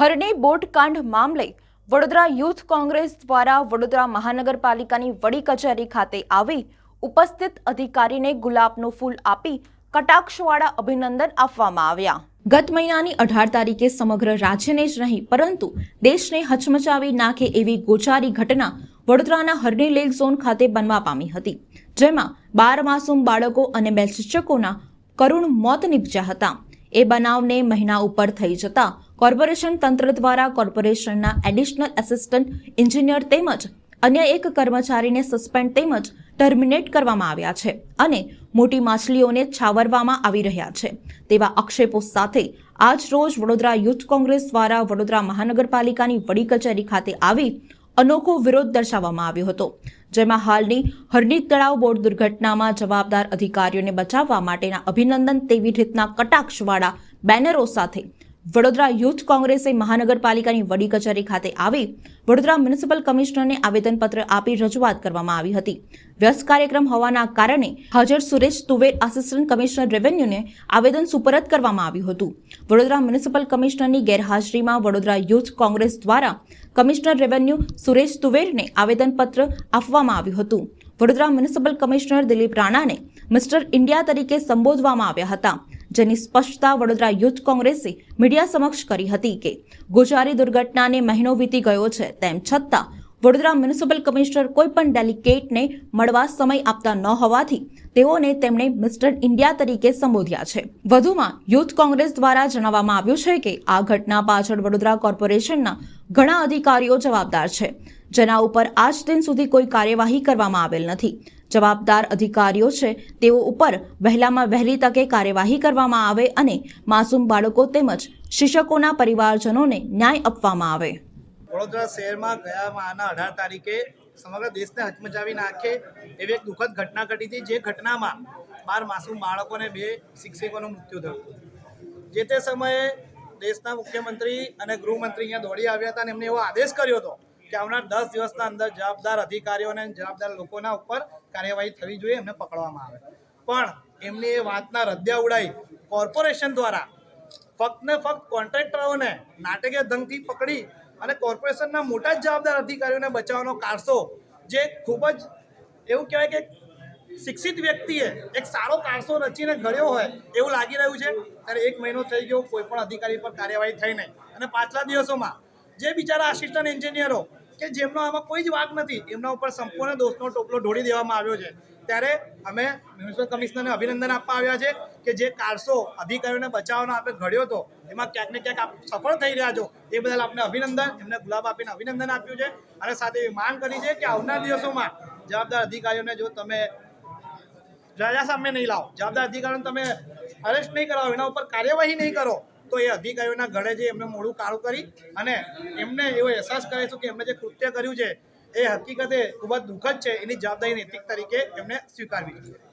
હરણી બોટકાંડ મામલે વડોદરા યુથ કોંગ્રેસ દ્વારા વડોદરા મહાનગરપાલિકાની વડી કચેરી ખાતે આવી ઉપસ્થિત અધિકારીને ગુલાબનું ફૂલ આપી કટાક્ષવાળા અભિનંદન આપવામાં આવ્યા. ગત મહિનાની અઢાર તારીખે સમગ્ર રાજ્યને જ નહીં, પરંતુ દેશને હચમચાવી નાખે એવી ગોચારી ઘટના વડોદરાના હરણી લેક ઝોન ખાતે બનવા પામી હતી, જેમાં બાર માસૂમ બાળકો અને બે શિક્ષકોના કરુણ મોત નીપજ્યા હતા. એ બનાવને મહિના ઉપર થઈ જતા કોર્પોરેશન તંત્ર દ્વારા કોર્પોરેશનના એડિશનલ એસિસ્ટન્ટ એન્જિનિયર તેમજ અન્ય એક કર્મચારીને સસ્પેન્ડ તેમજ ટર્મિનેટ કરવામાં આવ્યા છે અને મોટી માછલીઓને છાવરવામાં આવી રહ્યા છે. તેવા આક્ષેપો સાથે આજ રોજ વડોદરા યુથ કોંગ્રેસ દ્વારા વડોદરા મહાનગરપાલિકાની વડી કચેરી ખાતે આવી અનોખો વિરોધ દર્શાવવામાં આવ્યો હતો, જેમાં હાલની હરણી તળાવ બોર્ડ દુર્ઘટનામાં જવાબદાર અધિકારીઓને બચાવવા માટેના અભિનંદન તેવી રીતના કટાક્ષવાળા બેનરો સાથે વડોદરા યુથ કોંગ્રેસે મહાનગરપાલિકાની વડી કચેરી ખાતે આવી વડોદરા મ્યુનિસિપલ કમિશનરને આવેદનપત્ર આપી રજૂઆત કરવામાં આવી હતી. વ્યસ્ત કાર્યક્રમ હોવાના કારણે હાજર સુરેશ તુવેર આસિસ્ટન્ટ કમિશનર રેવન્યુને આવેદન સુપરત કરવામાં આવ્યું હતું. વડોદરા મ્યુનિસિપલ કમિશનરની ગેરહાજરીમાં વડોદરા યુથ કોંગ્રેસ દ્વારા કમિશનર રેવન્યુ સુરેશ તુવેરને આવેદનપત્ર આપવામાં આવ્યું હતું. વડોદરા મ્યુનિસિપલ કમિશનર દિલીપ રાણાને મિસ્ટર ઇન્ડિયા તરીકે સંબોધવામાં આવ્યા હતા. જેની સ્પષ્ટતા વડોદરા યુથ કોંગ્રેસે મીડિયા સમક્ષ કરી હતી કે ગુજારી દુર્ઘટનાને મહિનો વીતી ગયો છે તેમ છતાં વડોદરા મ્યુનિસિપલ કમિશનર કોઈ પણ ડેલિકેટને મળવા સમય આપતા ન હોવાથી તેઓને તેમણે મિસ્ટર ઇન્ડિયા તરીકે સંબોધ્યા છે. વધુમાં, યુથ કોંગ્રેસ દ્વારા જણાવવામાં આવ્યું છે કે આ ઘટના પાછળ વડોદરા કોર્પોરેશનના ઘણા અધિકારીઓ જવાબદાર છે. જેના ઉપર આજ દિન સુધી કોઈ કાર્યવાહી કરવામાં આવેલ નથી. જવાબદાર અધિકારીઓ છે, તેઓ ઉપર વહેલામાં વહેલી તકે કાર્યવાહી કરવામાં આવે અને માસૂમ બાળકો તેમજ શિક્ષકોના પરિવારજનોને ન્યાય આપવામાં આવે. વડોદરા શહેરમાં ગયા આના અઢાર તારીખે સમગ્ર દેશને હચમચાવી નાખે એવી એક દુઃખદ ઘટના ઘટી હતી, જે ઘટનામાં બાર માસૂમ બાળકોને બે શિક્ષકોનું મૃત્યુ થયું. જે તે સમયે દેશના મુખ્યમંત્રી અને ગૃહમંત્રી અહીંયા દોડી આવ્યા હતા અને એમને એવો આદેશ કર્યો હતો કે આવનાર દસ દિવસના અંદર જવાબદાર અધિકારીઓ અને જવાબદાર લોકોના ઉપર કાર્યવાહી થવી જોઈએ, એમને પકડવામાં આવે. પણ એમની એ વાતના રદ્યા ઉડાઈ કોર્પોરેશન દ્વારા ફક્ત ને ફક્ત કોન્ટ્રાક્ટરોને નાટકીય ધંગથી પકડી અને કોર્પોરેશનના મોટા જ જવાબદાર અધિકારીઓને બચાવવાનો કારસો જે ખૂબ જ એવું કહેવાય કે શિક્ષિત વ્યક્તિએ એક સારો કારસો રચીને ઘડ્યો હોય એવું લાગી રહ્યું છે. ત્યારે એક મહિનો થઈ ગયો, કોઈ પણ અધિકારી પર કાર્યવાહી થઈ નહીં. અને પાછલા દિવસોમાં જે બિચારા આસિસ્ટન્ટ એન્જિનિયરો કે જેમનો આમાં કોઈ જ વાક નથી, એમના ઉપર સંપૂર્ણ દોષનો ટોપલો ઢોળી દેવામાં આવ્યો છે. ત્યારે અમે મ્યુનિસિપલ કમિશનરને અભિનંદન આપવા આવ્યા છે કે જે કારસો અધિકારીઓને બચાવવાનો આપણે ઘડ્યો હતો, એમાં ક્યાંક ને ક્યાંક આપ સફળ થઈ રહ્યા છો, એ બદલ આપને અભિનંદન, એમને ગુલાબ આપીને અભિનંદન આપ્યું છે. અને સાથે એવી માંગ કરી છે કે આવનાર દિવસોમાં જવાબદાર અધિકારીઓને જો તમે રાજા સામે નહીં લાવો, જવાબદાર અધિકારીઓને તમે અરેસ્ટ નહીં કરાવો, એના ઉપર કાર્યવાહી નહીં કરો તો એ અધિકારીઓના ગળે જે એમને મોડું કાળું કરી અને એમને એવો અહેસાસ કરે છે કે એમને જે કૃત્ય કર્યું છે, એ હકીકતે ખૂબ જ દુઃખદ છે એની જવાબદારી નૈતિક તરીકે એમને સ્વીકારવી જોઈએ